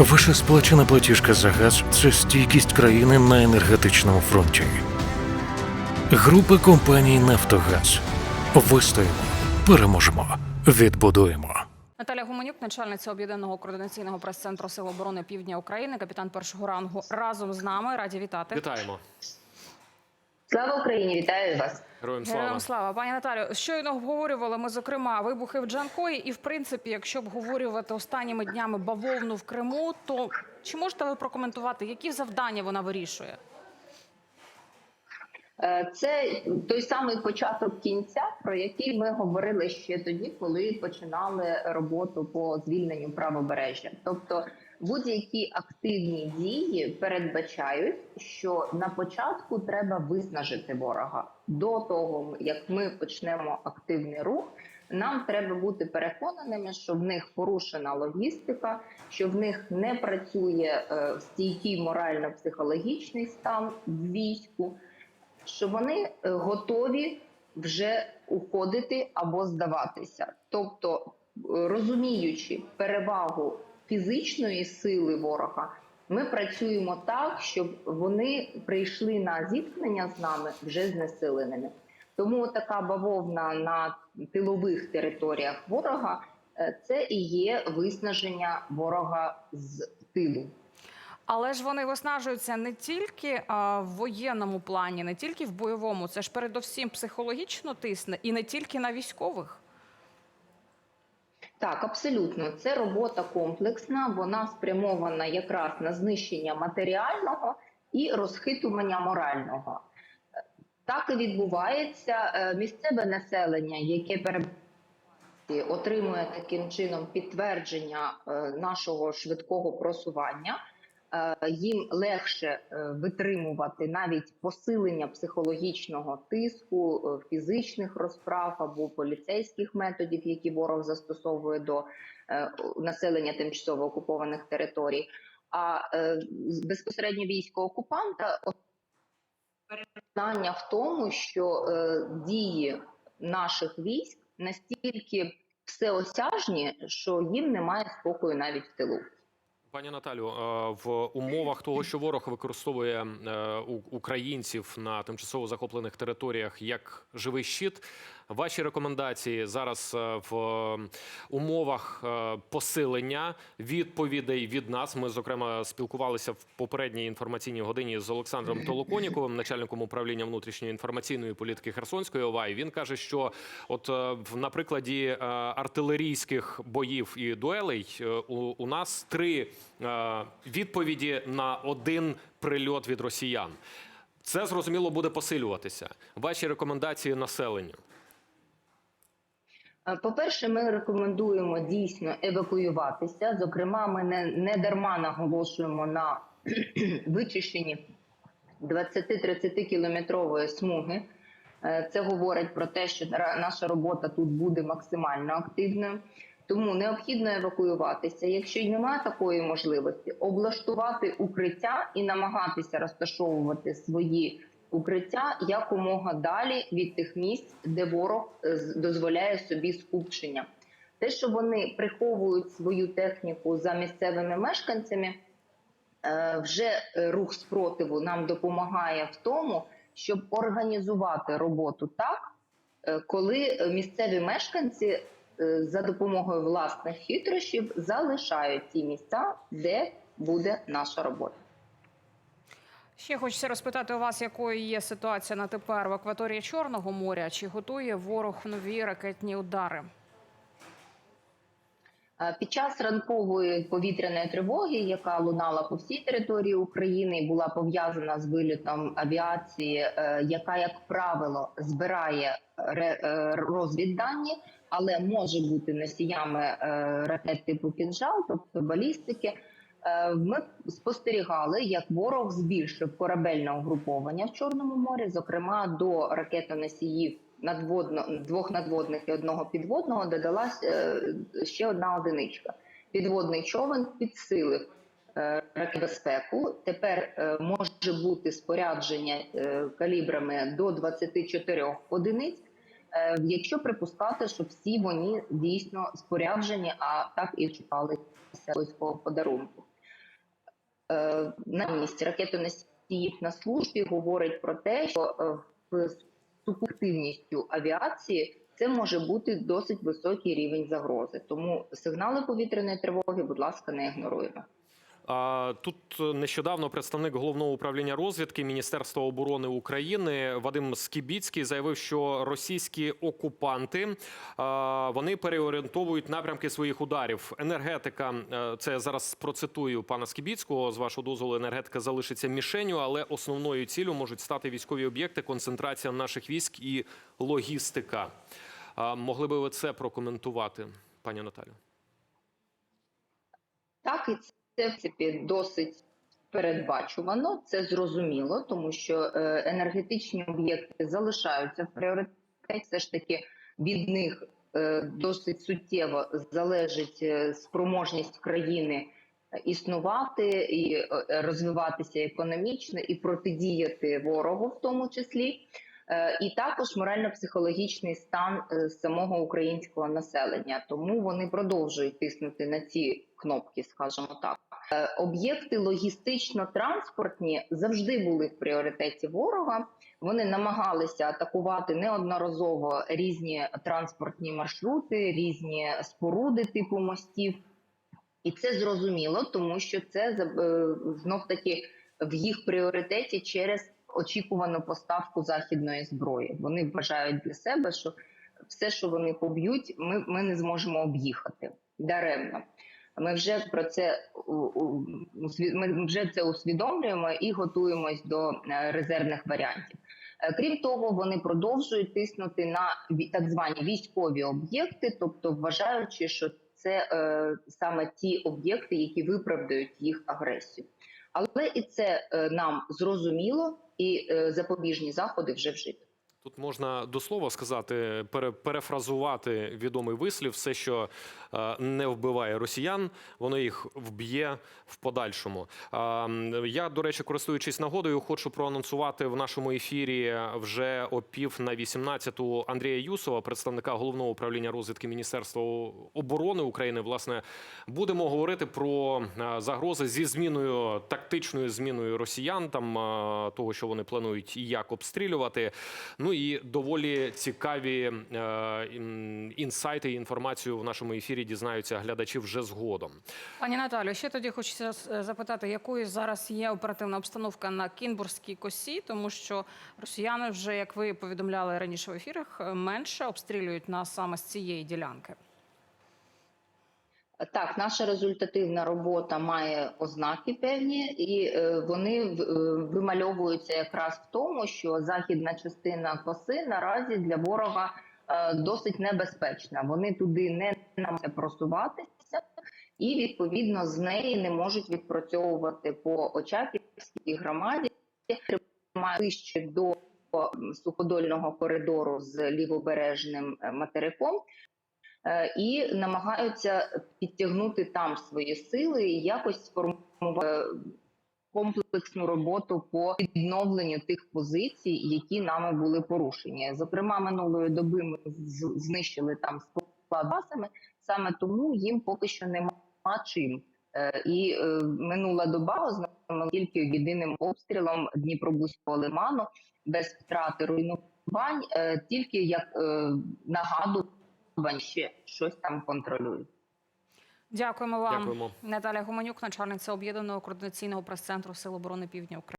Ваша сплачена платіжка за газ це стійкість країни на енергетичному фронті. Група компаній Нафтогаз. Вистоїмо, переможемо, відбудуємо. Наталя Гуменюк, начальниця об'єднаного координаційного прес-центру Сил оборони Півдня України, капітан першого рангу, разом з нами. Раді вітати. Вітаємо. Слава Україні! Вітаю вас! Героям слава. Героям слава, пані Наталю. Щойно обговорювали ми зокрема вибухи в Джанкої, і в принципі, якщо обговорювати останніми днями бавовну в Криму, то чи можете ви прокоментувати, які завдання вона вирішує? Е, Це той самий початок кінця, про який ми говорили ще тоді, коли починали роботу по звільненню правобережжя. Тобто будь-які активні дії передбачають, що на початку треба виснажити ворога. До того як ми почнемо активний рух, нам треба бути переконаними, що в них порушена логістика, що в них не працює е, стійкий морально-психологічний стан в війську що вони е, готові вже уходити або здаватися. Тобто, е, розуміючи перевагу фізичної сили ворога, ми працюємо так, щоб вони прийшли на зіткнення з нами вже знесиленими. Тому така бавовна на тилових територіях ворога е, це і є виснаження ворога з тилу. Але ж вони виснажуються не тільки а, в воєнному плані, не тільки в бойовому. Це ж передовсім психологічно тисне і не тільки на військових. Так, абсолютно, це робота комплексна. Вона спрямована якраз на знищення матеріального і розхитування морального. Так і відбувається Е, місцеве населення, яке перебуває, отримує таким чином підтвердження е, нашого швидкого просування. Е, Їм легше е, витримувати навіть посилення психологічного тиску, е, фізичних розправ або поліцейських методів, які ворог застосовує до населення тимчасово окупованих територій. А безпосередньо військо окупанта переконання в тому, що дії наших військ настільки всеосяжні, що їм немає спокою навіть в тилу. Пані Наталю, е, в умовах того, що ворог використовує е, українців на тимчасово захоплених територіях як живий щит, ваші рекомендації зараз е, в умовах е, посилення відповідей від нас. Ми зокрема спілкувалися в попередній інформаційній годині з Олександром Толоконіковим, начальником управління внутрішньої інформаційної політики Херсонської ОВА. І Він каже, що от е, на прикладі е, артилерійських боїв і дуелей е, у, нас три е, відповіді на один прильот від росіян. Це зрозуміло буде посилюватися. Ваші рекомендації населенню. По-перше, ми рекомендуємо дійсно евакуюватися. Зокрема, ми не, не дарма наголошуємо на вичищенні 20-30 кілометрової смуги. Е, Це говорить про те, що наша робота тут буде максимально активною. Тому необхідно евакуюватися. Якщо й немає такої можливості, облаштувати укриття і намагатися розташовувати свої укриття якомога далі від тих місць, де ворог е, дозволяє собі скупчення. Те, що вони приховують свою техніку за місцевими мешканцями, е, вже рух спротиву нам допомагає в тому, щоб організувати роботу так, е, коли місцеві мешканці за допомогою власних хитрощів залишають ті місця, де буде наша робота. Ще хочеться розпитати у вас, якою є ситуація на тепер в акваторії Чорного моря? Чи готує ворог нові ракетні удари? Е, Під час ранкової повітряної тривоги, яка лунала по всій території України, і була пов'язана з вилітом авіації, е, яка, як правило, збирає е, розвіддані, але може бути носіями ракет типу «Кінжал», тобто балістики. Е, Ми спостерігали, як ворог збільшив корабельне угруповання в Чорному морі, зокрема до ракетоносіїв надводно двох надводних і одного підводного додалась е, ще одна одиничка. Підводний човен підсилив е, ракетбезпеку. Тепер може бути спорядження калібрами до 24 одиниць. Якщо припускати, що всі вони дійсно споряджені, а так і чекали військового подарунку. Е, наявність ракетоносіїв на службі говорить про те, що з в супутивністю авіації це може бути досить високий рівень загрози. Тому сигнали повітряної тривоги, будь ласка, не ігноруємо. Тут нещодавно представник головного управління розвідки Міністерства оборони України Вадим Скібіцький заявив, що російські окупанти вони переорієнтовують напрямки своїх ударів. Енергетика, е, це я зараз процитую пана Скібіцького. З вашого дозволу, енергетика залишиться мішенью, але основною ціллю можуть стати військові об'єкти, концентрація наших військ і логістика. Могли би ви це прокоментувати, пані Наталю? Так, і це в принципі досить передбачувано. Це зрозуміло, тому що е, енергетичні об'єкти залишаються в пріоритеті. Все ж таки від них е, досить суттєво залежить е, спроможність країни існувати і розвиватися економічно і протидіяти ворогу, в тому числі. Е, І також морально-психологічний стан е, самого українського населення, тому вони продовжують тиснути на ці кнопки, скажімо так. Е, Об'єкти логістично-транспортні завжди були в пріоритеті ворога. Вони намагалися атакувати неодноразово різні транспортні маршрути, різні споруди типу мостів. І це зрозуміло, тому що це знов таки в їх пріоритеті через очікувану поставку західної зброї. Вони вважають для себе, що все, що вони поб'ють, ми, ми не зможемо об'їхати даремно. Ми вже про це ми вже це усвідомлюємо і готуємось до е, резервних варіантів. Е, Крім того, вони продовжують тиснути на так звані військові об'єкти, тобто вважаючи, що це е, саме ті об'єкти, які виправдають їх агресію. Але і це е, нам зрозуміло, і е, запобіжні заходи вже вжиті. Тут можна до слова сказати, пере, перефразувати відомий вислів: все, що е, не вбиває росіян, воно їх вб'є в подальшому. Я, до речі, користуючись нагодою, хочу проанонсувати в нашому ефірі вже о пів на 18-ту Андрія Юсова, представника головного управління розвідки Міністерства оборони України. Власне, будемо говорити про е, загрози зі зміною тактичною зміною росіян, там е, того, що вони планують і як обстрілювати. Ну і доволі цікаві е, інсайти і інформацію в нашому ефірі дізнаються глядачі вже згодом. Пані Наталю, ще тоді хочеться е, запитати, якою зараз є оперативна обстановка на Кінбурзькій косі, тому що росіяни вже, як ви повідомляли раніше в ефірах, е, менше обстрілюють нас саме з цієї ділянки. Так, наша результативна робота має ознаки певні, і е, вони е, вимальовуються якраз в тому, що західна частина коси наразі для ворога е, досить небезпечна. Вони туди не намагаються просуватися, і відповідно з неї не можуть відпрацьовувати по Очаківській громаді, ближче до суходольного коридору з лівобережним материком і намагаються підтягнути там свої сили і якось сформувати е, комплексну роботу по відновленню тих позицій, які нами були порушені. Зокрема, минулої доби ми знищили там склад базами, саме тому їм поки що нема чим. Е, І е, минула доба ознайомила тільки єдиним обстрілом Дніпробузького лиману без втрати руйнувань, е, тільки як е, нагадувань ще щось там контролюють. Дякуємо вам, Дякуємо. Наталя Гуменюк, начальниця об'єднаного координаційного прес-центру Сил оборони Півдня України.